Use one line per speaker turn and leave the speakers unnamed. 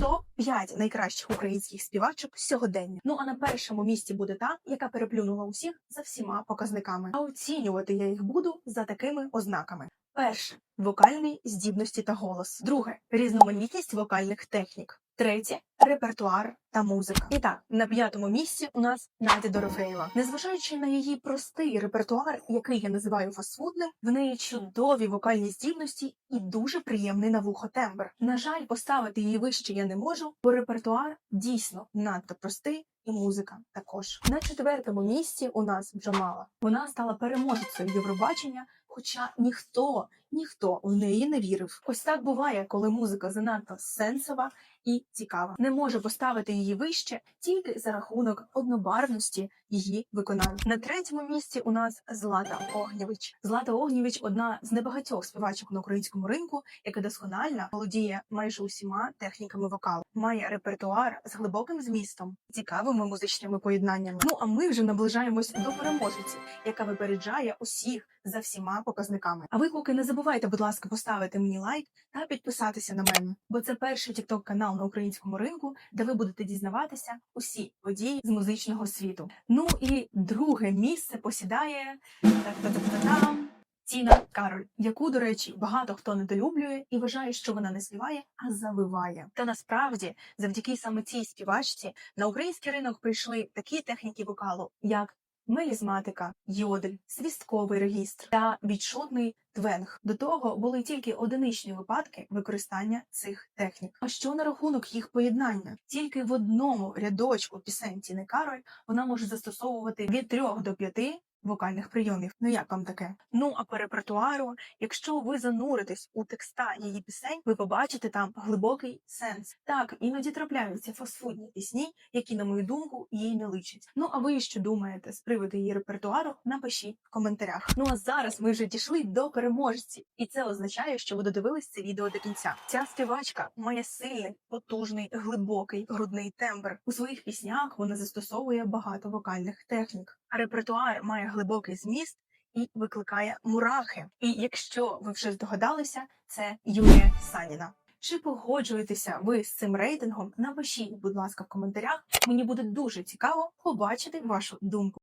топ-5 найкращих українських співачок сьогодення. Ну а на першому місці буде та, яка переплюнула усіх за всіма показниками. А оцінювати я їх буду за такими ознаками. Перше вокальні здібності та голос. Друге різноманітність вокальних технік. Третє репертуар та музика. І так, на п'ятому місці у нас Надя Дорофеєва. Незважаючи на її простий репертуар, який я називаю фастфудним, в неї чудові вокальні здібності і дуже приємний на вухо тембр. На жаль, поставити її вище я не можу, бо репертуар дійсно надто простий. І музика також на четвертому місці у нас Джамала. Вона стала переможецею Євробачення, хоча ніхто ніхто в неї не вірив. Ось так буває, коли музика занадто сенсова і цікава. Не може поставити її вище тільки за рахунок однобарвності її виконання. На третьому місці у нас Злата Огнєвич. Злата Огнєвич одна з небагатьох співачок на українському ринку, яка досконально володіє майже усіма техніками вокалу. Має репертуар з глибоким змістом, цікавими музичними поєднаннями. Ну а ми вже наближаємось до переможниці, яка випереджає усіх за всіма показниками. А ви поки не забувайте, будь ласка, поставити мені лайк та підписатися на мене, бо це перший тікток канал на українському ринку, де ви будете дізнаватися усі події з музичного світу. Ну і друге місце посідає так-та-та-та-там, Тіна Кароль, яку, до речі, багато хто недолюблює і вважає, що вона не співає, а завиває. Та насправді, завдяки саме цій співачці на український ринок прийшли такі техніки вокалу, як мелізматика, йодель, свістковий регістр та відчутний твенг. До того були тільки одиничні випадки використання цих технік. А що на рахунок їх поєднання? Тільки в одному рядочку пісень Тіни Кароль вона може застосовувати від трьох до п'яти. Вокальних прийомів, ну як вам таке? Ну а по репертуару, якщо ви зануритесь у текста її пісень, ви побачите там глибокий сенс. Так, іноді трапляються фастфудні пісні, які, на мою думку, їй не личать. Ну а ви що думаєте з приводу її репертуару? Напишіть в коментарях. Ну а зараз ми вже дійшли до переможці, і це означає, що ви додивились це відео до кінця. Ця співачка має сильний, потужний, глибокий грудний тембр. У своїх піснях вона застосовує багато вокальних технік. Репертуар має глибокий зміст і викликає мурахи. І якщо ви вже здогадалися, це Юлія Саніна. Чи погоджуєтеся ви з цим рейтингом? Напишіть, будь ласка, в коментарях. Мені буде дуже цікаво побачити вашу думку.